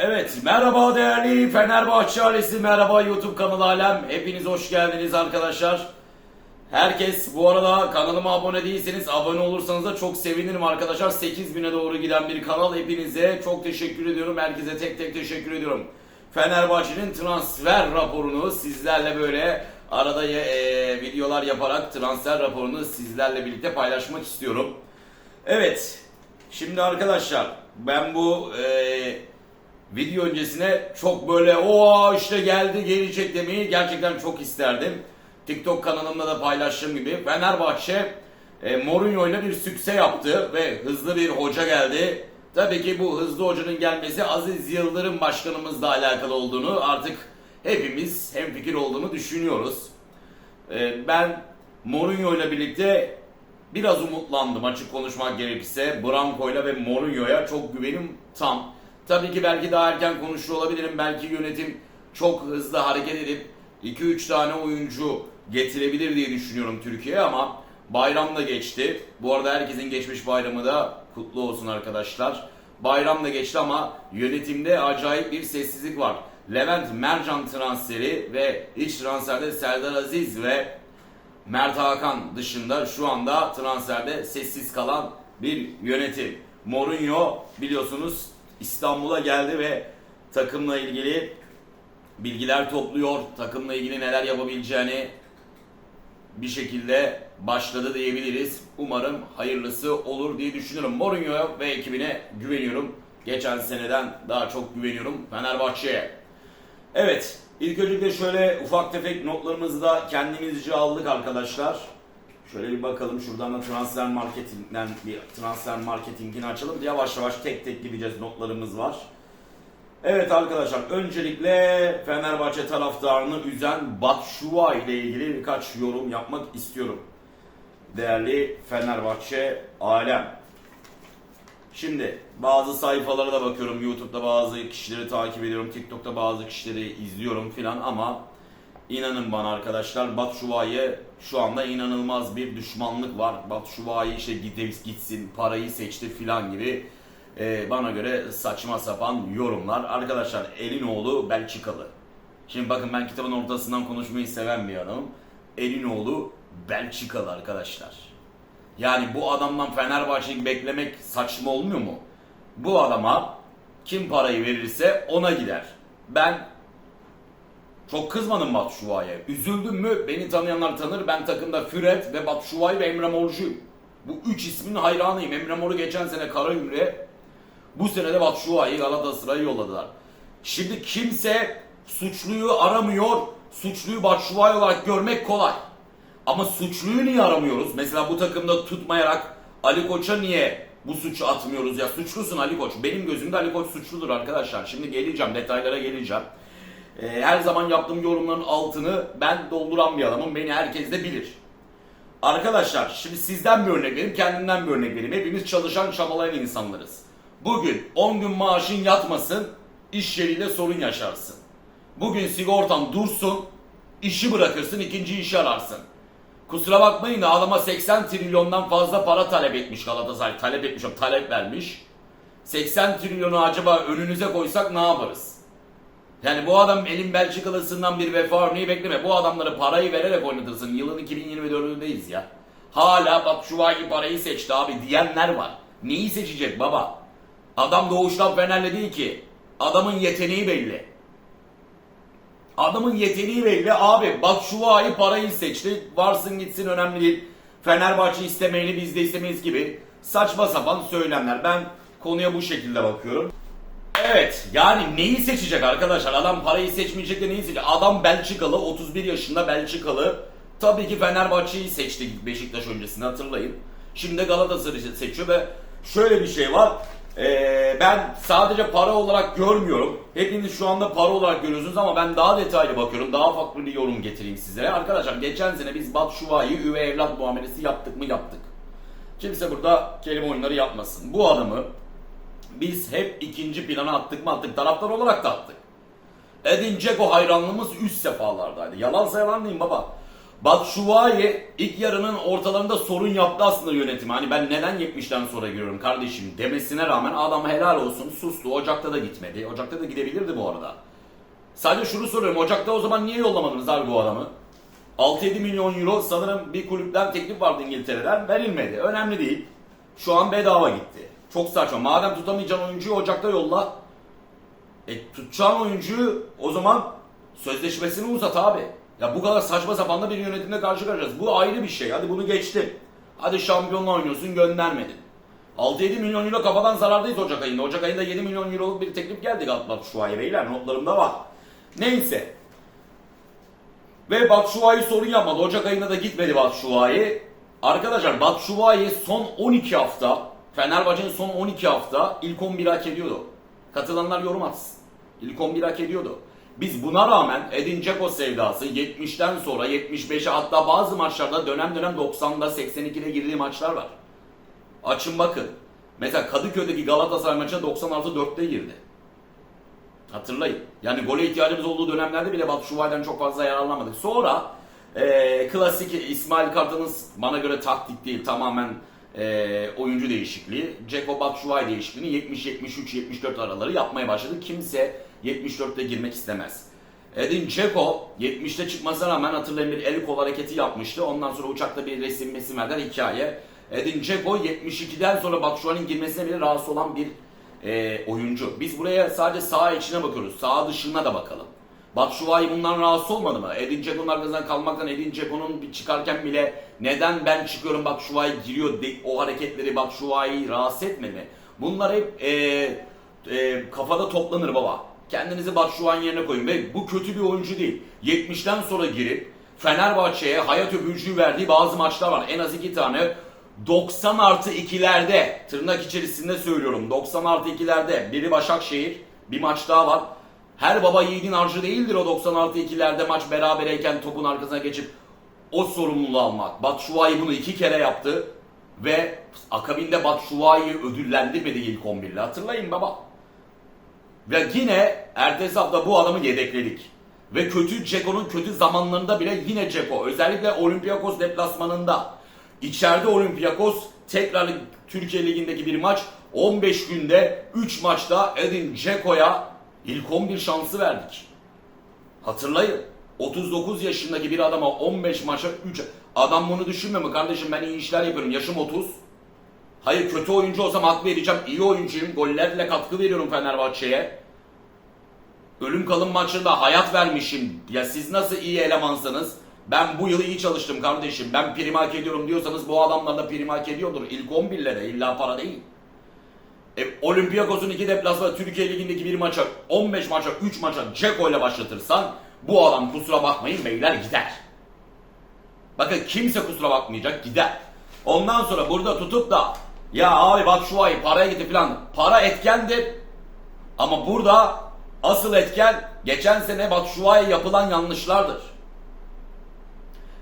Evet, merhaba değerli Fenerbahçe ailesi, merhaba YouTube kanalı Alem. Hepiniz hoş geldiniz arkadaşlar. Herkes bu arada kanalıma abone değilseniz abone olursanız da çok sevinirim arkadaşlar. 8000'e doğru giden bir kanal. Hepinize çok teşekkür ediyorum. Herkese tek tek teşekkür ediyorum. Fenerbahçe'nin transfer raporunu sizlerle böyle arada e, videolar yaparak transfer raporunu sizlerle birlikte paylaşmak istiyorum. Evet, şimdi arkadaşlar ben bu e, video öncesine çok böyle o işte geldi gelecek demeyi gerçekten çok isterdim. TikTok kanalımda da paylaştığım gibi Fenerbahçe e, Mourinho ile bir sükse yaptı ve hızlı bir hoca geldi. Tabii ki bu hızlı hocanın gelmesi Aziz Yıldırım başkanımızla alakalı olduğunu artık hepimiz hemfikir olduğunu düşünüyoruz. E, ben Mourinho ile birlikte biraz umutlandım açık konuşmak gerekirse. Branco'yla ve Mourinho'ya çok güvenim tam. Tabii ki belki daha erken konuşuyor olabilirim. Belki yönetim çok hızlı hareket edip 2-3 tane oyuncu getirebilir diye düşünüyorum Türkiye'ye ama bayram da geçti. Bu arada herkesin geçmiş bayramı da kutlu olsun arkadaşlar. Bayram da geçti ama yönetimde acayip bir sessizlik var. Levent Mercan transferi ve iç transferde Serdar Aziz ve Mert Hakan dışında şu anda transferde sessiz kalan bir yönetim. Mourinho biliyorsunuz İstanbul'a geldi ve takımla ilgili bilgiler topluyor. Takımla ilgili neler yapabileceğini bir şekilde başladı diyebiliriz. Umarım hayırlısı olur diye düşünüyorum. Mourinho ve ekibine güveniyorum. Geçen seneden daha çok güveniyorum Fenerbahçe'ye. Evet, ilk öncelikle şöyle ufak tefek notlarımızı da kendimizce aldık arkadaşlar. Şöyle bir bakalım şuradan da transfer marketingden bir transfer marketingini açalım. Yavaş yavaş tek tek gideceğiz notlarımız var. Evet arkadaşlar öncelikle Fenerbahçe taraftarını üzen Batshuayi ile ilgili birkaç yorum yapmak istiyorum. Değerli Fenerbahçe alem. Şimdi bazı sayfalara da bakıyorum. YouTube'da bazı kişileri takip ediyorum. TikTok'ta bazı kişileri izliyorum filan ama inanın bana arkadaşlar Batshuayi'ye şu anda inanılmaz bir düşmanlık var. Batshuayi işte gidip gitsin parayı seçti filan gibi e, bana göre saçma sapan yorumlar. Arkadaşlar Elinoğlu Belçikalı. Şimdi bakın ben kitabın ortasından konuşmayı seven bir adamım. Elinoğlu Belçikalı arkadaşlar. Yani bu adamdan Fenerbahçe'yi beklemek saçma olmuyor mu? Bu adama kim parayı verirse ona gider. Ben çok kızmadım Batshuayi'ye. Üzüldüm mü? Beni tanıyanlar tanır. Ben takımda Füret ve Batshuayi ve Emre Mor'cuyum. Bu üç ismin hayranıyım. Emre Mor'u geçen sene Karagümrük'e, bu sene de Batshuayi'yi Galatasaray'a yolladılar. Şimdi kimse suçluyu aramıyor. Suçluyu Batshuayi olarak görmek kolay. Ama suçluyu niye aramıyoruz? Mesela bu takımda tutmayarak Ali Koç'a niye bu suçu atmıyoruz? Ya suçlusun Ali Koç. Benim gözümde Ali Koç suçludur arkadaşlar. Şimdi geleceğim, detaylara geleceğim. Ee, her zaman yaptığım yorumların altını ben dolduran bir adamım. Beni herkes de bilir. Arkadaşlar şimdi sizden bir örnek vereyim, kendimden bir örnek vereyim. Hepimiz çalışan, çabalayan insanlarız. Bugün 10 gün maaşın yatmasın, iş yeriyle sorun yaşarsın. Bugün sigortan dursun, işi bırakırsın, ikinci işi ararsın. Kusura bakmayın da adama 80 trilyondan fazla para talep etmiş Galatasaray. Talep etmiş, talep vermiş. 80 trilyonu acaba önünüze koysak ne yaparız? Yani bu adam elin Belçikalısından bir vefa örneği bekleme. Bu adamları parayı vererek oynatırsın. Yılın 2024'ündeyiz ya. Hala bak şu ayki parayı seçti abi diyenler var. Neyi seçecek baba? Adam doğuştan Fenerli değil ki. Adamın yeteneği belli. Adamın yeteneği belli abi. Bak şu ayı parayı seçti. Varsın gitsin önemli değil. Fenerbahçe istemeyeni biz de istemeyiz gibi. Saçma sapan söylemler. Ben konuya bu şekilde bakıyorum. Evet yani neyi seçecek arkadaşlar? Adam parayı seçmeyecek de neyi seçecek? Adam Belçikalı 31 yaşında Belçikalı. Tabii ki Fenerbahçe'yi seçti Beşiktaş öncesinde hatırlayın. Şimdi Galatasaray'ı seçiyor ve şöyle bir şey var. Ee, ben sadece para olarak görmüyorum. Hepiniz şu anda para olarak görüyorsunuz ama ben daha detaylı bakıyorum. Daha farklı bir yorum getireyim sizlere. Arkadaşlar geçen sene biz Batshuayi'yi üvey evlat muamelesi yaptık mı yaptık. Kimse burada kelime oyunları yapmasın. Bu adamı biz hep ikinci plana attık mı attık. Taraftar olarak da attık. Edin Dzeko hayranlığımız üst sefalardaydı. Yalansa yalan diyeyim baba. Batshuayi ilk yarının ortalarında sorun yaptı aslında yönetimi. Hani ben neden 70'ten sonra giriyorum kardeşim demesine rağmen adam helal olsun sustu. Ocak'ta da gitmedi. Ocak'ta da gidebilirdi bu arada. Sadece şunu soruyorum. Ocak'ta o zaman niye yollamadınız abi bu adamı? 6-7 milyon euro sanırım bir kulüpten teklif vardı İngiltere'den. Verilmedi. Önemli değil. Şu an bedava gitti. Çok saçma. Madem tutamayacağın oyuncuyu Ocak'ta yolla. E tutacağın oyuncuyu o zaman sözleşmesini uzat abi. Ya bu kadar saçma sapan da bir yönetimle karşı karşıyayız. Bu ayrı bir şey. Hadi bunu geçtim. Hadi şampiyonla oynuyorsun göndermedin. 6-7 milyon euro kafadan zarardayız Ocak ayında. Ocak ayında 7 milyon euroluk bir teklif geldi Galatasaray şu ay beyler notlarımda var. Neyse. Ve Batshuayi sorun yapmadı. Ocak ayında da gitmedi Batshuayi. Arkadaşlar Batshuayi son 12 hafta Fenerbahçe'nin son 12 hafta ilk 11 hak ediyordu. Katılanlar yorum atsın. İlk 11 hak ediyordu. Biz buna rağmen Edin Dzeko sevdası 70'ten sonra 75'e hatta bazı maçlarda dönem dönem 90'da 82'de girdiği maçlar var. Açın bakın. Mesela Kadıköy'deki Galatasaray maçına 96 4'te girdi. Hatırlayın. Yani gole ihtiyacımız olduğu dönemlerde bile Batu Şubay'dan çok fazla yararlanmadık. Sonra e, klasik İsmail Kartal'ın bana göre taktik değil tamamen e, oyuncu değişikliği. Batu Şubay değişikliğini 70, 73, 74 araları yapmaya başladı. Kimse 74'te girmek istemez. Edin Dzeko 70'te çıkmasına rağmen hatırlayın bir el kol hareketi yapmıştı. Ondan sonra uçakta bir resim mesim verdiler hikaye. Edin Dzeko 72'den sonra Batshuayi'nin girmesine bile rahatsız olan bir e, oyuncu. Biz buraya sadece sağ içine bakıyoruz. Sağ dışına da bakalım. Batshuayi bundan rahatsız olmadı mı? Edin Dzeko'nun arkasından kalmaktan Edin Dzeko'nun bir çıkarken bile neden ben çıkıyorum Batshuayi giriyor de, o hareketleri Batshuayi'yi rahatsız etmedi mi? Bunlar hep e, e, kafada toplanır baba. Kendinizi Batshuayi yerine koyun ve bu kötü bir oyuncu değil. 70'ten sonra girip Fenerbahçe'ye hayat öpücüğü verdiği bazı maçlar var. En az iki tane 90 artı 2'lerde tırnak içerisinde söylüyorum 90 artı 2'lerde biri Başakşehir bir maç daha var. Her baba yiğidin harcı değildir o 90 artı 2'lerde maç berabereyken topun arkasına geçip o sorumluluğu almak. Batshuayi bunu iki kere yaptı ve akabinde Batshuayi'yi ödüllendirmedi ilk 11'le hatırlayın baba. Ve yine ertesi hafta bu adamı yedekledik. Ve kötü Ceko'nun kötü zamanlarında bile yine Ceko özellikle Olympiakos deplasmanında içeride Olympiakos tekrar Türkiye Ligi'ndeki bir maç 15 günde 3 maçta Edin Ceko'ya ilk 11 şansı verdik. Hatırlayın. 39 yaşındaki bir adama 15 maça 3 adam bunu düşünmüyor mu kardeşim ben iyi işler yapıyorum yaşım 30 Hayır kötü oyuncu olsam hak vereceğim. İyi oyuncuyum. Gollerle katkı veriyorum Fenerbahçe'ye. Ölüm kalım maçında hayat vermişim. Ya siz nasıl iyi elemansınız? Ben bu yıl iyi çalıştım kardeşim. Ben prim hak ediyorum diyorsanız bu adamlar da prim hak ediyordur. İlk 11'lere illa para değil. E, Olympiakos'un iki deplasmanı Türkiye Ligi'ndeki bir maça 15 maça 3 maça Ceko ile başlatırsan bu adam kusura bakmayın beyler gider. Bakın kimse kusura bakmayacak gider. Ondan sonra burada tutup da ya abi bak şu ay paraya gitti falan. Para etkendir. Ama burada asıl etken geçen sene ay yapılan yanlışlardır.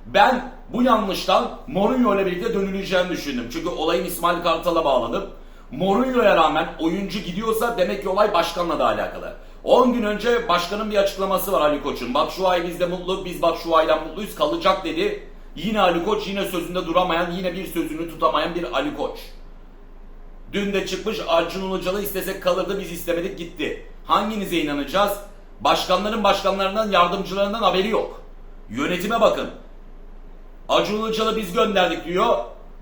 Ben bu yanlıştan Mourinho ile birlikte dönüleceğini düşündüm. Çünkü olayın İsmail Kartal'a bağladım. Mourinho'ya rağmen oyuncu gidiyorsa demek ki olay başkanla da alakalı. 10 gün önce başkanın bir açıklaması var Ali Koç'un. Ay bizde mutlu, biz aydan mutluyuz kalacak dedi. Yine Ali Koç yine sözünde duramayan, yine bir sözünü tutamayan bir Ali Koç. Dün de çıkmış Acun Ilıcalı istesek kalırdı biz istemedik gitti. Hanginize inanacağız? Başkanların başkanlarından yardımcılarından haberi yok. Yönetime bakın. Acun Ilıcalı biz gönderdik diyor.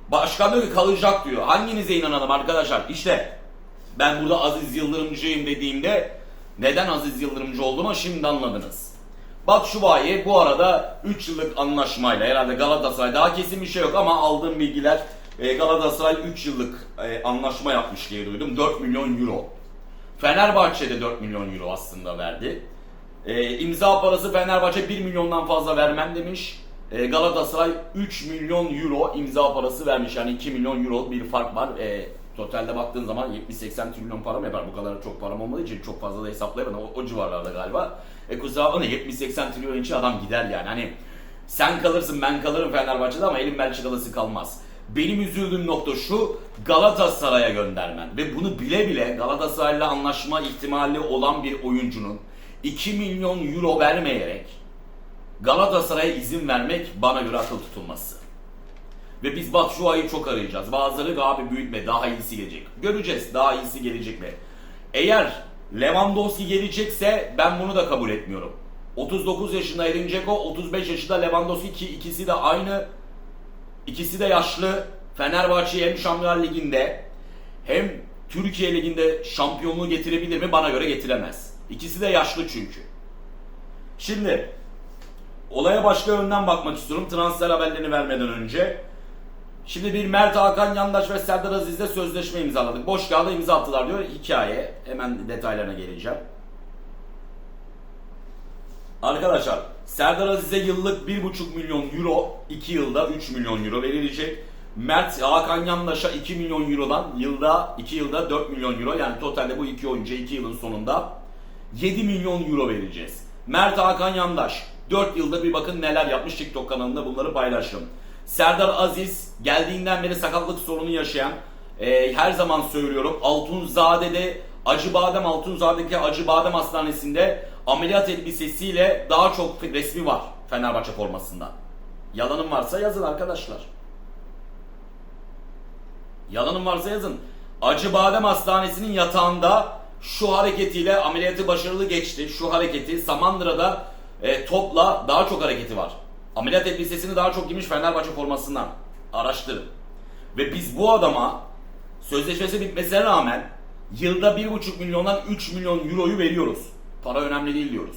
Başkan diyor ki kalacak diyor. Hanginize inanalım arkadaşlar? İşte ben burada Aziz Yıldırımcıyım dediğimde neden Aziz Yıldırımcı olduğumu şimdi anladınız. Bak Şubayi bu arada 3 yıllık anlaşmayla herhalde Galatasaray daha kesin bir şey yok ama aldığım bilgiler e, Galatasaray 3 yıllık e, anlaşma yapmış diye duydum. 4 milyon euro. Fenerbahçe de 4 milyon euro aslında verdi. E, imza parası Fenerbahçe 1 milyondan fazla vermem demiş. E, Galatasaray 3 milyon euro imza parası vermiş. Yani 2 milyon euro bir fark var. E, totalde baktığın zaman 70-80 trilyon para mı yapar? Bu kadar çok param olmadığı için çok fazla da hesaplayamadım. O, o civarlarda galiba. E kusura bakma 70-80 trilyon için adam gider yani. Hani sen kalırsın ben kalırım Fenerbahçe'de ama elim Belçikalısı kalmaz. Benim üzüldüğüm nokta şu Galatasaray'a göndermen ve bunu bile bile Galatasaray'la anlaşma ihtimali olan bir oyuncunun 2 milyon euro vermeyerek Galatasaray'a izin vermek bana göre akıl tutulması. Ve biz Batshuayi'yi çok arayacağız. Bazıları abi büyütme daha iyisi gelecek. Göreceğiz daha iyisi gelecek mi? Eğer Lewandowski gelecekse ben bunu da kabul etmiyorum. 39 yaşında Edin Dzeko, 35 yaşında Lewandowski ki ikisi de aynı. İkisi de yaşlı. Fenerbahçe hem Şampiyonlar Ligi'nde hem Türkiye Ligi'nde şampiyonluğu getirebilir mi? Bana göre getiremez. İkisi de yaşlı çünkü. Şimdi olaya başka yönden bakmak istiyorum transfer haberlerini vermeden önce. Şimdi bir Mert Hakan Yandaş ve Serdar Aziz'le sözleşme imzaladık. Boş kağıda imza attılar diyor hikaye. Hemen detaylarına geleceğim. Arkadaşlar Serdar Aziz'e yıllık 1,5 milyon euro 2 yılda 3 milyon euro verilecek. Mert Hakan Yandaş'a 2 milyon eurodan yılda 2 yılda 4 milyon euro yani totalde bu iki oyuncuya 2 yılın sonunda 7 milyon euro vereceğiz. Mert Hakan Yandaş 4 yılda bir bakın neler yapmış TikTok kanalında bunları paylaştım. Serdar Aziz geldiğinden beri sakatlık sorunu yaşayan e, her zaman söylüyorum Altunzade'de Acıbadem Altunzade'deki Acıbadem Hastanesi'nde ameliyat elbisesiyle daha çok resmi var Fenerbahçe formasında. Yalanım varsa yazın arkadaşlar. Yalanım varsa yazın. Acıbadem Hastanesi'nin yatağında şu hareketiyle ameliyatı başarılı geçti. Şu hareketi Samandıra'da e, topla daha çok hareketi var. Ameliyat elbisesini daha çok giymiş Fenerbahçe formasından. Araştırın. Ve biz bu adama sözleşmesi bitmesine rağmen yılda 1,5 milyondan 3 milyon euroyu veriyoruz. Para önemli değil diyoruz.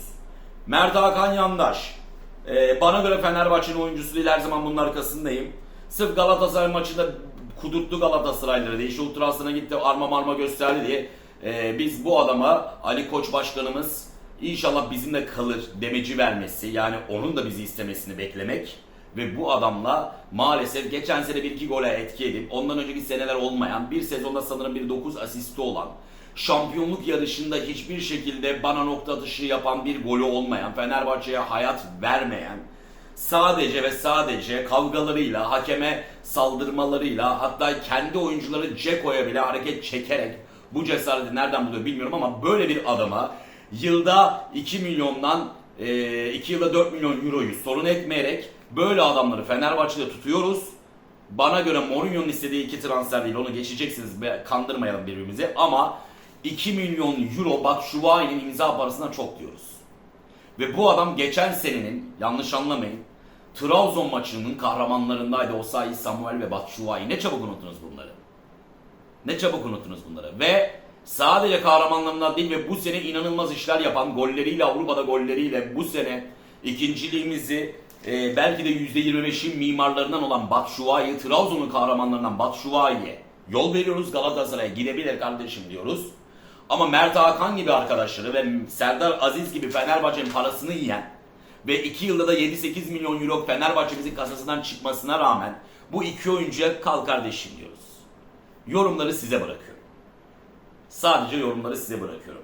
Mert Hakan Yandaş. e, bana göre Fenerbahçe'nin oyuncusu değil her zaman bunun arkasındayım. Sırf Galatasaray maçında kudurttu Galatasarayları diye, işte ultrasına gitti arma marma gösterdi diye. e, biz bu adama Ali Koç Başkanımız İnşallah bizimle kalır demeci vermesi yani onun da bizi istemesini beklemek ve bu adamla maalesef geçen sene bir iki gole etki edip ondan önceki seneler olmayan bir sezonda sanırım bir 9 asisti olan şampiyonluk yarışında hiçbir şekilde bana nokta atışı yapan bir golü olmayan Fenerbahçe'ye hayat vermeyen sadece ve sadece kavgalarıyla, hakeme saldırmalarıyla hatta kendi oyuncuları Ceko'ya bile hareket çekerek bu cesareti nereden buluyor bilmiyorum ama böyle bir adama yılda 2 milyondan 2 yılda 4 milyon euroyu sorun etmeyerek böyle adamları Fenerbahçe'de tutuyoruz. Bana göre Mourinho'nun istediği iki transfer değil onu geçeceksiniz be, kandırmayalım birbirimizi ama 2 milyon euro Batshuayi'nin imza parasından çok diyoruz. Ve bu adam geçen senenin yanlış anlamayın Trabzon maçının kahramanlarındaydı Osayi Samuel ve Batshuayi. Ne çabuk unuttunuz bunları. Ne çabuk unuttunuz bunları. Ve sadece kahramanlarından değil ve bu sene inanılmaz işler yapan golleriyle Avrupa'da golleriyle bu sene ikinciliğimizi e, belki de %25'in mimarlarından olan Batshuayi, Trabzon'un kahramanlarından Batshuayi'ye yol veriyoruz. Galatasaray'a gidebilir kardeşim diyoruz. Ama Mert Hakan gibi arkadaşları ve Serdar Aziz gibi Fenerbahçe'nin parasını yiyen ve 2 yılda da 7-8 milyon euro Fenerbahçe'mizin kasasından çıkmasına rağmen bu iki oyuncuya kal kardeşim diyoruz. Yorumları size bırakıyorum. Sadece yorumları size bırakıyorum.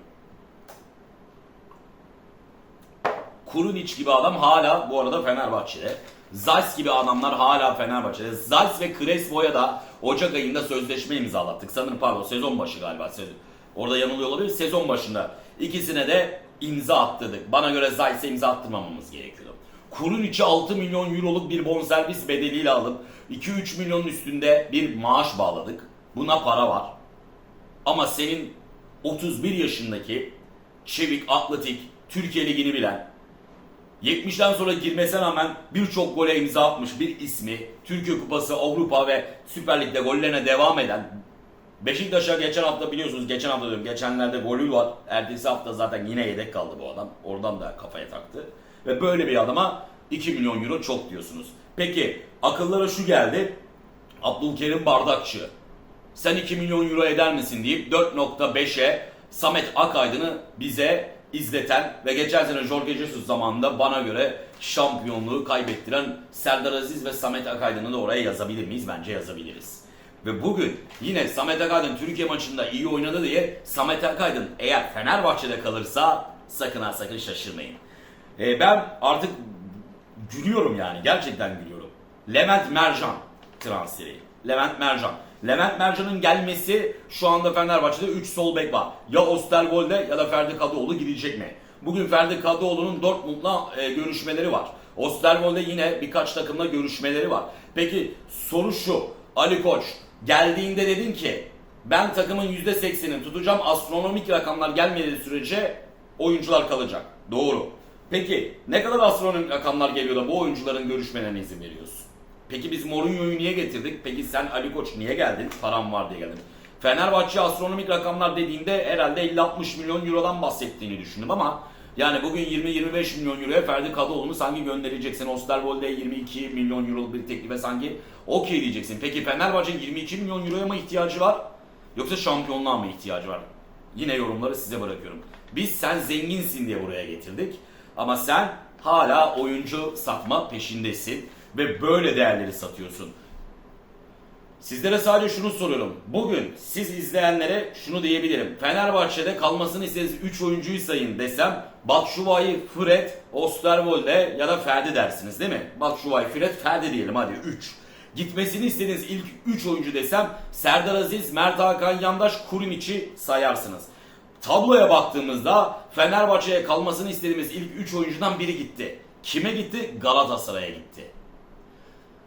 Kurunic gibi adam hala bu arada Fenerbahçe'de. Zayt gibi adamlar hala Fenerbahçe'de. Zayt ve Crespo'ya da Ocak ayında sözleşme imzalattık. Sanırım pardon sezon başı galiba. Sezon. Orada yanılıyor olabilir. Sezon başında. ikisine de imza attırdık. Bana göre Zayt'e imza attırmamamız gerekiyordu. Kurunic'i 6 milyon euroluk bir bonservis bedeliyle alıp 2-3 milyonun üstünde bir maaş bağladık. Buna para var. Ama senin 31 yaşındaki çevik, atletik, Türkiye Ligi'ni bilen, 70'den sonra girmesine rağmen birçok gole imza atmış bir ismi, Türkiye Kupası, Avrupa ve Süper Lig'de gollerine devam eden Beşiktaş'a geçen hafta biliyorsunuz geçen hafta diyorum geçenlerde golü var. Ertesi hafta zaten yine yedek kaldı bu adam. Oradan da kafaya taktı. Ve böyle bir adama 2 milyon euro çok diyorsunuz. Peki akıllara şu geldi. Abdülkerim Bardakçı. Sen 2 milyon euro eder misin deyip 4.5'e Samet Akaydın'ı bize izleten ve geçen sene Jorge Jesus zamanında bana göre şampiyonluğu kaybettiren Serdar Aziz ve Samet Akaydın'ı da oraya yazabilir miyiz? Bence yazabiliriz. Ve bugün yine Samet Akaydın Türkiye maçında iyi oynadı diye Samet Akaydın eğer Fenerbahçe'de kalırsa sakın ha sakın şaşırmayın. Ee, ben artık gülüyorum yani gerçekten gülüyorum. Levent Mercan transferi. Levent Mercan. Levent Mercan'ın gelmesi şu anda Fenerbahçe'de 3 sol bek var. Ya Osterwolde ya da Ferdi Kadıoğlu gidecek mi? Bugün Ferdi Kadıoğlu'nun Dortmund'la e, görüşmeleri var. Osterwolde yine birkaç takımla görüşmeleri var. Peki soru şu. Ali Koç geldiğinde dedin ki ben takımın %80'ini tutacağım. Astronomik rakamlar gelmediği sürece oyuncular kalacak. Doğru. Peki ne kadar astronomik rakamlar geliyor da bu oyuncuların görüşmelerine izin veriyorsun? Peki biz Mourinho'yu niye getirdik? Peki sen Ali Koç niye geldin? Param var diye geldin. Fenerbahçe astronomik rakamlar dediğinde herhalde 50-60 milyon eurodan bahsettiğini düşündüm ama yani bugün 20-25 milyon euroya Ferdi Kadıoğlu'nu sanki göndereceksin. Osterwolde 22 milyon euroluk bir teklife sanki okey diyeceksin. Peki Fenerbahçe'nin 22 milyon euroya mı ihtiyacı var? Yoksa şampiyonluğa mı ihtiyacı var? Yine yorumları size bırakıyorum. Biz sen zenginsin diye buraya getirdik. Ama sen hala oyuncu satma peşindesin. Ve böyle değerleri satıyorsun. Sizlere sadece şunu soruyorum. Bugün siz izleyenlere şunu diyebilirim. Fenerbahçe'de kalmasını istediğiniz 3 oyuncuyu sayın desem Batshuayi, Fred, Osterwolde ya da Ferdi dersiniz değil mi? Batshuayi, Fred, Ferdi diyelim hadi 3. Gitmesini istediğiniz ilk 3 oyuncu desem Serdar Aziz, Mert Hakan Yandaş, Kurimiç'i sayarsınız. Tabloya baktığımızda Fenerbahçe'ye kalmasını istediğimiz ilk 3 oyuncudan biri gitti. Kime gitti? Galatasaray'a gitti.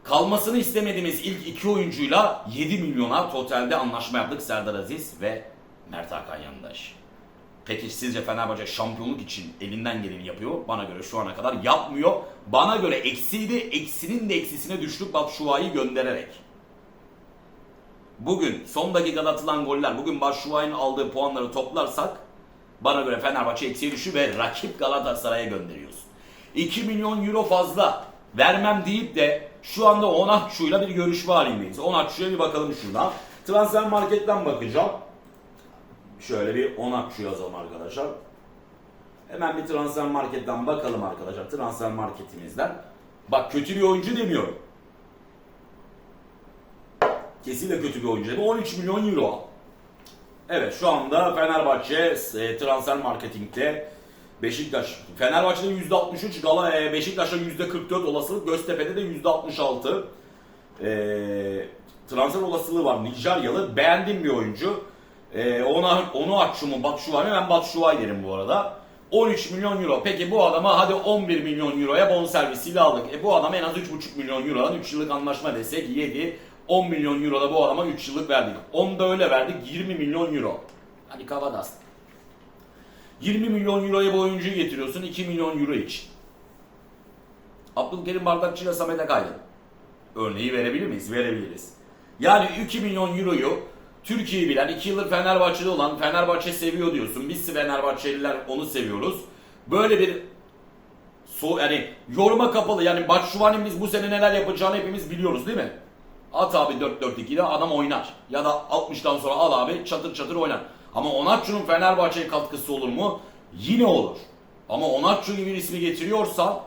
Kalmasını istemediğimiz ilk iki oyuncuyla 7 milyona totalde anlaşma yaptık Serdar Aziz ve Mert Hakan Yandaş. Peki sizce Fenerbahçe şampiyonluk için elinden geleni yapıyor? Bana göre şu ana kadar yapmıyor. Bana göre eksiydi, eksinin de eksisine düştük Batshuayi'yi göndererek. Bugün son dakikada atılan goller, bugün Batshuayi'nin aldığı puanları toplarsak bana göre Fenerbahçe eksiye düşüyor ve rakip Galatasaray'a gönderiyoruz. 2 milyon euro fazla vermem deyip de şu anda Onatçu'yla bir görüşme halindeyiz. Onatçu'ya bir bakalım şuradan. Transfer marketten bakacağım. Şöyle bir Onatçu yazalım arkadaşlar. Hemen bir transfer marketten bakalım arkadaşlar. Transfer marketimizden. Bak kötü bir oyuncu demiyorum. Kesinlikle kötü bir oyuncu demiyorum. 13 milyon euro. Evet şu anda Fenerbahçe e, transfer marketingde Beşiktaş. Fenerbahçe'de %63, Gala, e, Beşiktaş'ta %44 olasılık, Göztepe'de de %66 e, transfer olasılığı var. Nijeryalı. Beğendiğim bir oyuncu. E, ona, onu Akşu mu Batshuayi mi? Ben Batshuayi derim bu arada. 13 milyon euro. Peki bu adama hadi 11 milyon euroya bonservisiyle aldık. E bu adam en az 3,5 milyon eurodan 3 yıllık anlaşma desek 7. 10 milyon euro da bu adama 3 yıllık verdik. 10 da öyle verdik 20 milyon euro. Hadi kavadas. 20 milyon euroya bu oyuncuyu getiriyorsun 2 milyon euro için. Abdülkerim Bardakçı ile Samet Akaydın. Örneği verebilir miyiz? Verebiliriz. Yani 2 milyon euroyu Türkiye'yi bilen, 2 yıldır Fenerbahçe'de olan, Fenerbahçe seviyor diyorsun. Biz Fenerbahçeliler onu seviyoruz. Böyle bir so yani yoruma kapalı yani Batshuayi'nin biz bu sene neler yapacağını hepimiz biliyoruz değil mi? At abi 4-4-2'de adam oynar. Ya da 60'tan sonra al abi çatır çatır oynar. Ama Onatçu'nun Fenerbahçe'ye katkısı olur mu? Yine olur. Ama Onatçu gibi bir ismi getiriyorsa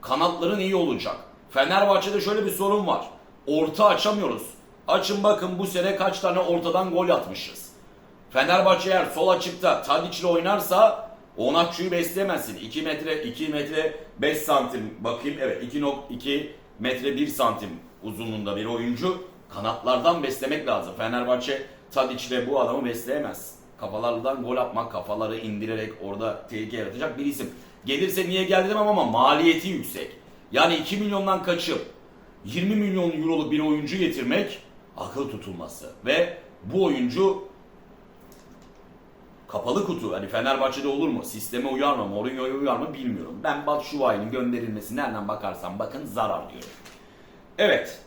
kanatların iyi olacak. Fenerbahçe'de şöyle bir sorun var. Orta açamıyoruz. Açın bakın bu sene kaç tane ortadan gol atmışız. Fenerbahçe eğer sol açıkta Tadic ile oynarsa Onatçu'yu besleyemezsin. 2 metre 2 metre 5 santim bakayım evet 2.2 metre 1 santim uzunluğunda bir oyuncu kanatlardan beslemek lazım. Fenerbahçe Tadic ve bu adamı besleyemez. Kafalardan gol atmak, kafaları indirerek orada tehlike yaratacak bir isim. Gelirse niye geldi demem ama maliyeti yüksek. Yani 2 milyondan kaçıp 20 milyon euroluk bir oyuncu getirmek akıl tutulması. Ve bu oyuncu kapalı kutu. Hani Fenerbahçe'de olur mu? Sisteme uyar mı? Mourinho'ya uyar mı bilmiyorum. Ben Batshuayi'nin gönderilmesi nereden bakarsan bakın zarar diyorum. Evet.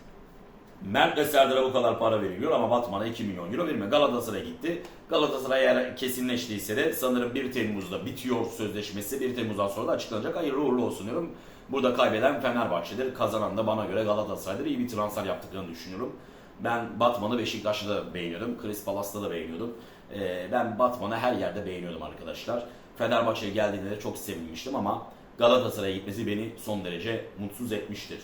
Mert ve Serdar'a bu kadar para veriliyor ama Batman'a 2 milyon euro verilmiyor. Galatasaray'a gitti. Galatasaray eğer kesinleştiyse de sanırım 1 Temmuz'da bitiyor sözleşmesi. 1 Temmuz'dan sonra da açıklanacak. Hayırlı uğurlu olsun diyorum. Burada kaybeden Fenerbahçe'dir. Kazanan da bana göre Galatasaray'dır. İyi bir transfer yaptıklarını düşünüyorum. Ben Batman'ı Beşiktaş'ta da beğeniyordum. Chris Palas'ta da beğeniyordum. Ee, ben Batman'ı her yerde beğeniyordum arkadaşlar. Fenerbahçe'ye geldiğinde de çok sevinmiştim ama Galatasaray'a gitmesi beni son derece mutsuz etmiştir.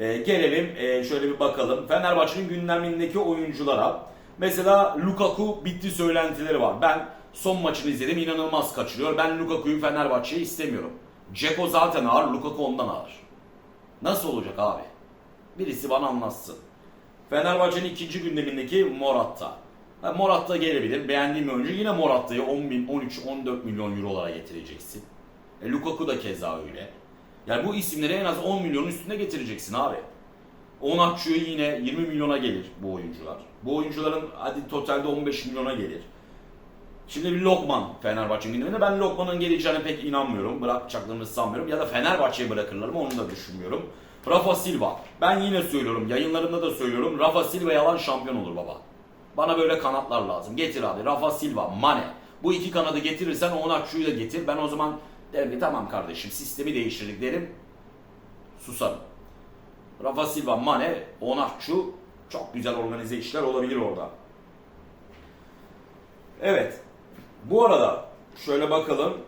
Ee, gelelim e, şöyle bir bakalım. Fenerbahçe'nin gündemindeki oyunculara. Mesela Lukaku bitti söylentileri var. Ben son maçını izledim inanılmaz kaçırıyor. Ben Lukaku'yu Fenerbahçe'ye istemiyorum. Ceko zaten ağır, Lukaku ondan ağır. Nasıl olacak abi? Birisi bana anlatsın. Fenerbahçe'nin ikinci gündemindeki Moratta. Ha, Moratta gelebilir. Beğendiğim oyuncu. Yine Moratta'yı 10 bin, 13, 14 milyon eurolara getireceksin. E, Lukaku da keza öyle. Yani bu isimleri en az 10 milyonun üstünde getireceksin abi. Onatçı yine 20 milyona gelir bu oyuncular. Bu oyuncuların hadi totalde 15 milyona gelir. Şimdi bir Lokman Fenerbahçe'nin gündeminde. Ben Lokman'ın geleceğine pek inanmıyorum. Bırakacaklarını sanmıyorum. Ya da Fenerbahçe'ye bırakırlar mı onu da düşünmüyorum. Rafa Silva. Ben yine söylüyorum. Yayınlarımda da söylüyorum. Rafa Silva yalan şampiyon olur baba. Bana böyle kanatlar lazım. Getir abi. Rafa Silva, Mane. Bu iki kanadı getirirsen Onatçı'yı da getir. Ben o zaman derim ki tamam kardeşim sistemi değiştirdik derim. Susarım. Rafa Silva, Mane, Onatçı çok güzel organize işler olabilir orada. Evet. Bu arada şöyle bakalım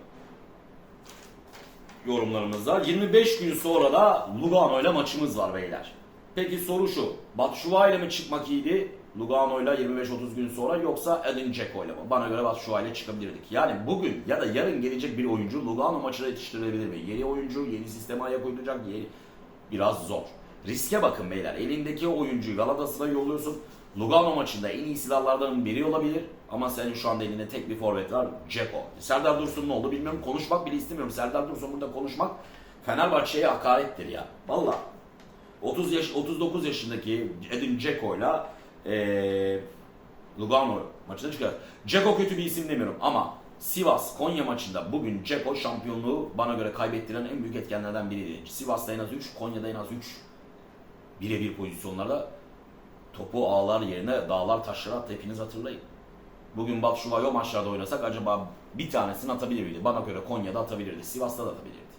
yorumlarımızda. 25 gün sonra da Lugano ile maçımız var beyler. Peki soru şu. Batshuayi ile mi çıkmak iyiydi? Lugano ile 25-30 gün sonra yoksa Edin Dzeko ile mi? Bana göre Batshuayi ile çıkabilirdik. Yani bugün ya da yarın gelecek bir oyuncu Lugano maçına yetiştirilebilir mi? Yeni oyuncu, yeni sisteme ayak uyduracak, yeni... Biraz zor. Riske bakın beyler. Elindeki oyuncuyu Galatasaray'a yolluyorsun. Lugano maçında en iyi silahlardan biri olabilir. Ama senin şu anda elinde tek bir forvet var. Ceko. Serdar Dursun ne oldu bilmiyorum. Konuşmak bile istemiyorum. Serdar Dursun burada konuşmak Fenerbahçe'ye hakarettir ya. Valla. 30 yaş 39 yaşındaki Edin Dzeko'yla eee Lugano maçına çıkıyor. Ceko kötü bir isim demiyorum ama Sivas Konya maçında bugün Ceko şampiyonluğu bana göre kaybettiren en büyük etkenlerden biriydi. Sivas'ta en az 3, Konya'da en az 3 birebir pozisyonlarda topu ağlar yerine dağlar taşlara attı hepiniz hatırlayın. Bugün Batshuayi maçlarda oynasak acaba bir tanesini atabilir miydi? Bana göre Konya'da atabilirdi, Sivas'ta da atabilirdi.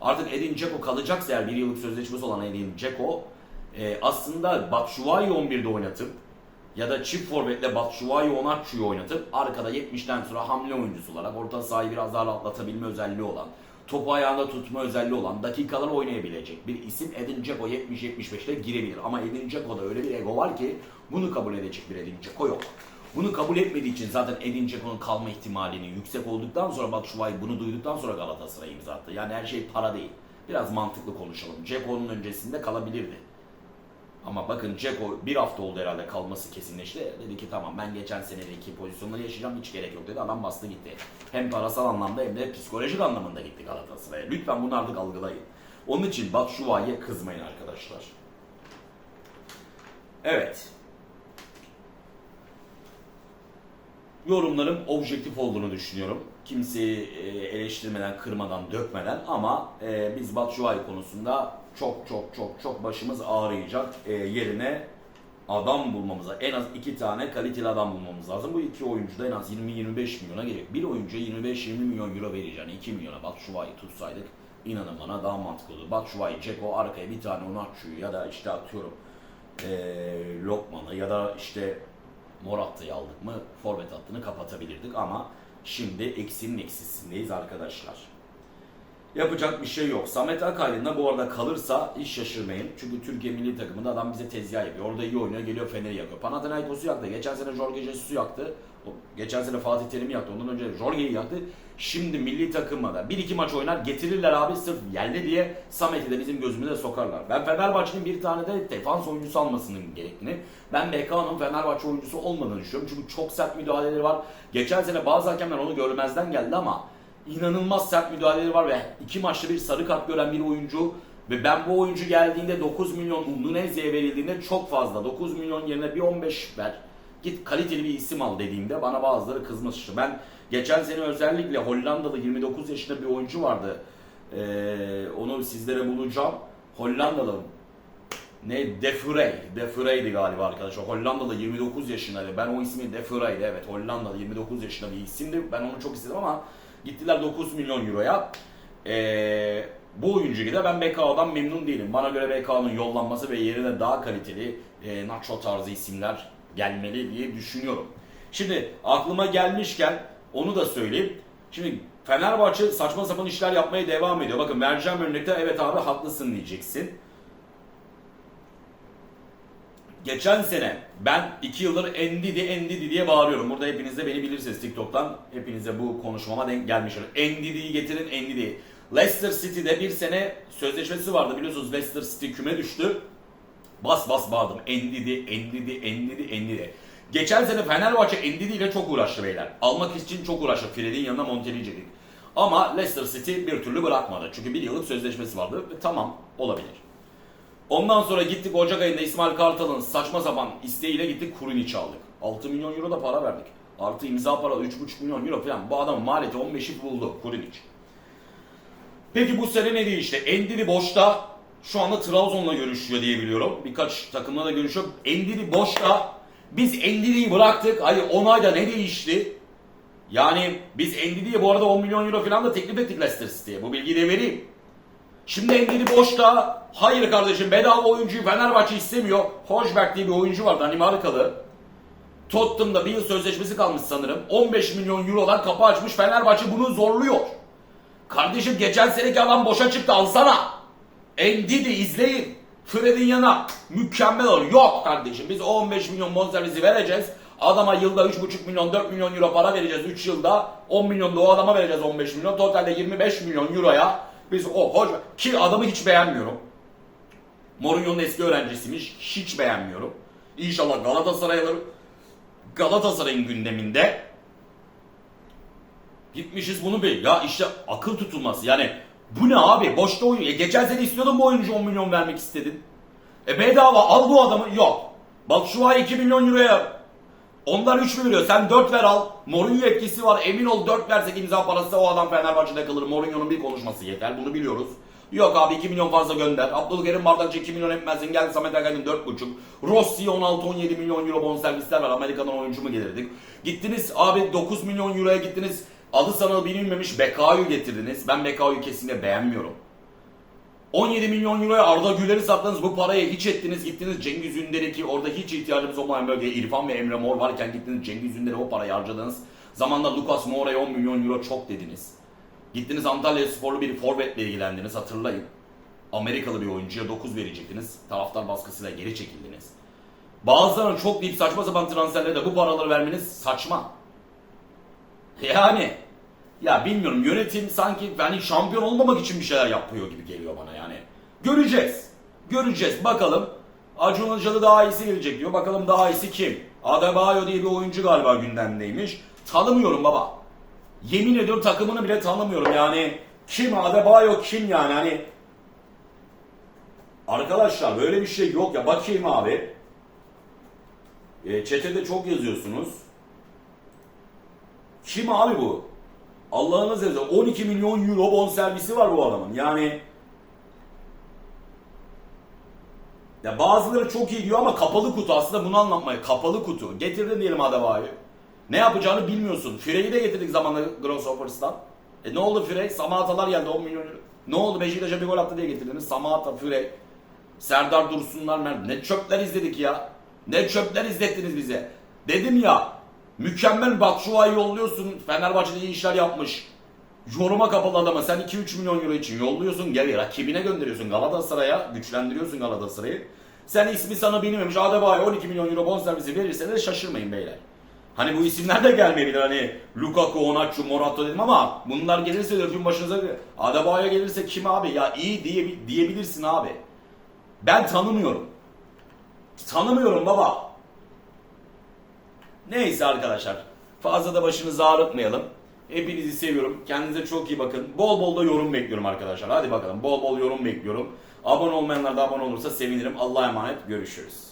Artık Edin Dzeko kalacaksa eğer bir yıllık sözleşmesi olan Edin Dzeko e, aslında Batshuayi 11'de oynatıp ya da çift forvetle Batshuayi Onatçı'yı oynatıp arkada 70'ten sonra hamle oyuncusu olarak orta sahayı biraz daha rahatlatabilme özelliği olan, topu ayağında tutma özelliği olan, dakikalar oynayabilecek bir isim Edin Dzeko 70-75'te girebilir. Ama Edin Dzeko'da öyle bir ego var ki bunu kabul edecek bir Edin Dzeko yok. Bunu kabul etmediği için zaten Edin Dzeko'nun kalma ihtimalinin yüksek olduktan sonra Batshuayi bunu duyduktan sonra Galatasaray'a imza attı. Yani her şey para değil. Biraz mantıklı konuşalım. Dzeko'nun öncesinde kalabilirdi. Ama bakın Ceko bir hafta oldu herhalde kalması kesinleşti. Dedi ki tamam ben geçen senedeki pozisyonları yaşayacağım hiç gerek yok dedi. Adam bastı gitti. Hem parasal anlamda hem de psikolojik anlamında gitti Galatasaray'a. Lütfen bunu artık algılayın. Onun için Batshuayi'ye kızmayın arkadaşlar. Evet. Yorumlarım objektif olduğunu düşünüyorum. Kimseyi e, eleştirmeden, kırmadan, dökmeden ama e, biz Batshuayi konusunda çok çok çok çok başımız ağrıyacak e, yerine adam bulmamıza en az iki tane kaliteli adam bulmamız lazım. Bu iki oyuncu da en az 20-25 milyona gelecek. Bir oyuncuya 25-20 milyon euro vereceğini 2 milyona Batshuayi tutsaydık inanın bana daha mantıklı olur. Batshuayi, Ceko arkaya bir tane Onatçu'yu ya da işte atıyorum e, Lokman'ı ya da işte Morata'yı aldık mı forvet hattını kapatabilirdik ama şimdi eksinin eksisindeyiz arkadaşlar. Yapacak bir şey yok. Samet Akaydın da bu arada kalırsa hiç şaşırmayın. Çünkü Türkiye milli takımında adam bize tezgah yapıyor. Orada iyi oynuyor, geliyor Fener'i yakıyor. Panathinaikos'u yaktı. Geçen sene Jorge Jesus'u yaktı. Geçen sene Fatih Terim'i yaktı. Ondan önce Jorge'yi yaktı. Şimdi milli takımda da bir iki maç oynar getirirler abi sırf yerli diye Samet'i de bizim gözümüze sokarlar. Ben Fenerbahçe'nin bir tane de defans oyuncusu almasının gerektiğini, ben BK'nın Fenerbahçe oyuncusu olmadığını düşünüyorum. Çünkü çok sert müdahaleleri var. Geçen sene bazı hakemler onu görmezden geldi ama inanılmaz sert müdahaleleri var ve iki maçta bir sarı kart gören bir oyuncu ve ben bu oyuncu geldiğinde 9 milyon Undunezya'ya verildiğinde çok fazla. 9 milyon yerine bir 15 ver. Git kaliteli bir isim al dediğimde bana bazıları kızmıştı. Ben geçen sene özellikle Hollandalı 29 yaşında bir oyuncu vardı. Ee, onu sizlere bulacağım. Hollandalı ne Defurey. Defurey'di galiba arkadaşlar. Hollandalı 29 yaşındaydı. Ben o ismi Defurey'di evet. Hollandalı 29 yaşında bir isimdi. Ben onu çok istedim ama gittiler 9 milyon euroya. Ee, bu oyuncuyu da ben BK'dan memnun değilim. Bana göre BK'nın yollanması ve yerine daha kaliteli e, Nacho tarzı isimler gelmeli diye düşünüyorum. Şimdi aklıma gelmişken onu da söyleyeyim. Şimdi Fenerbahçe saçma sapan işler yapmaya devam ediyor. Bakın vereceğim örnekte evet abi haklısın diyeceksin. Geçen sene ben 2 yıldır Endidi Endidi diye bağırıyorum. Burada hepiniz de beni bilirsiniz TikTok'tan. Hepinize bu konuşmama denk gelmiştir. Endidi'yi getirin Endidi. Leicester City'de bir sene sözleşmesi vardı biliyorsunuz. Leicester City küme düştü. Bas bas bağırdım. Endidi, Endidi, Endidi, Endidi. Geçen sene Fenerbahçe Endidi ile çok uğraştı beyler. Almak için çok uğraştı. Fred'in yanına çektik. Ama Leicester City bir türlü bırakmadı. Çünkü bir yıllık sözleşmesi vardı. Tamam olabilir. Ondan sonra gittik Ocak ayında İsmail Kartal'ın saçma sapan isteğiyle gittik Kuruniç'i aldık. 6 milyon euro da para verdik. Artı imza para 3,5 milyon euro falan. Bu adamın maliyeti 15'i buldu Kuruniç. Peki bu sene ne değişti? Endiri boşta şu anda Trabzon'la görüşüyor diye biliyorum. Birkaç takımla da görüşüyor. Endiri boşta. Biz Endiri'yi bıraktık. Hayır 10 ayda ne değişti? Yani biz Endiri'ye bu arada 10 milyon euro falan da teklif ettik Leicester City'ye. Bu bilgiyi de vereyim. Şimdi Endiri boşta. Hayır kardeşim bedava oyuncuyu Fenerbahçe istemiyor. Hoşberg diye bir oyuncu var Danimarkalı. Tottenham'da bir yıl sözleşmesi kalmış sanırım. 15 milyon eurodan kapı açmış Fenerbahçe bunu zorluyor. Kardeşim geçen seneki adam boşa çıktı alsana. Endidi izleyin. Fred'in yana mükemmel olur. Yok kardeşim biz o 15 milyon bonservisi vereceğiz. Adama yılda 3,5 milyon 4 milyon euro para vereceğiz 3 yılda. 10 milyon da o adama vereceğiz 15 milyon. Totalde 25 milyon euroya biz o hoş ki adamı hiç beğenmiyorum. Mourinho'nun eski öğrencisiymiş. Hiç beğenmiyorum. İnşallah Galatasaray alır. Galatasaray'ın gündeminde Gitmişiz bunu bir. Ya işte akıl tutulması. Yani bu ne abi? Boşta oyun. E geçen sene istiyordun bu oyuncu 10 milyon vermek istedin. E bedava al bu adamı. Yok. Bak şu ay 2 milyon euroya onlar 3 mü veriyor? Sen 4 ver al. Mourinho etkisi var. Emin ol 4 versek imza parası o adam Fenerbahçe'de kalır. Mourinho'nun bir konuşması yeter. Bunu biliyoruz. Yok abi 2 milyon fazla gönder. Abdülkerim Bardakçı 2 milyon etmezsin. Gel Samet Akaydın 4,5. Rossi 16-17 milyon euro bonservisler var. Amerika'dan oyuncu mu gelirdik? Gittiniz abi 9 milyon euroya gittiniz. Adı sana bilinmemiş Bekao'yu getirdiniz. Ben Bekao'yu kesinlikle beğenmiyorum. 17 milyon euroya Arda Güler'i sattınız. Bu parayı hiç ettiniz. Gittiniz Cengiz Ünder'e ki orada hiç ihtiyacımız olmayan bölgeye İrfan ve Emre Mor varken gittiniz Cengiz Ünder'e o parayı harcadınız. Zamanla Lucas Moura'ya 10 milyon euro çok dediniz. Gittiniz Antalya Sporlu bir forvetle ilgilendiniz hatırlayın. Amerikalı bir oyuncuya 9 verecektiniz. Taraftar baskısıyla geri çekildiniz. Bazılarına çok deyip saçma sapan transferlere de bu paraları vermeniz saçma. Yani ya bilmiyorum yönetim sanki yani şampiyon olmamak için bir şeyler yapıyor gibi geliyor bana yani. Göreceğiz. Göreceğiz. Bakalım Acun Ilıcalı daha iyisi gelecek diyor. Bakalım daha iyisi kim? Adebayo diye bir oyuncu galiba gündemdeymiş. Tanımıyorum baba. Yemin ediyorum takımını bile tanımıyorum yani. Kim Adebayo kim yani hani Arkadaşlar böyle bir şey yok ya bakayım abi. E, çetede çok yazıyorsunuz. Kim abi bu? Allah'ınız izniyle 12 milyon euro bonservisi var bu adamın. Yani ya bazıları çok iyi diyor ama kapalı kutu aslında bunu anlatmaya. Kapalı kutu. Getirdin diyelim Adebayo'yu. Ne yapacağını bilmiyorsun. Füreyi de getirdik zamanla Grasshoppers'tan. E ne oldu Fürey? Samatalar geldi 10 milyon euro. Ne oldu Beşiktaş'a bir gol attı diye getirdiniz. Samata, Fürey, Serdar Dursunlar, ne çöpler izledik ya. Ne çöpler izlettiniz bize. Dedim ya mükemmel Batshuayi yolluyorsun. Fenerbahçe'de iyi işler yapmış. Yoruma kapalı adama sen 2-3 milyon euro için yolluyorsun. Gel rakibine gönderiyorsun Galatasaray'a. Güçlendiriyorsun Galatasaray'ı. Sen ismi sana bilinmemiş Adebayo 12 milyon euro bonservisi verirse de şaşırmayın beyler. Hani bu isimler de gelmeyebilir hani Lukaku, Onaçu, Morata dedim ama bunlar gelirse dökün başınıza Adebayo gelirse kim abi ya iyi diye, diyebilirsin abi. Ben tanımıyorum. Tanımıyorum baba. Neyse arkadaşlar. Fazla da başınızı ağrıtmayalım. Hepinizi seviyorum. Kendinize çok iyi bakın. Bol bol da yorum bekliyorum arkadaşlar. Hadi bakalım. Bol bol yorum bekliyorum. Abone olmayanlar da abone olursa sevinirim. Allah'a emanet. Görüşürüz.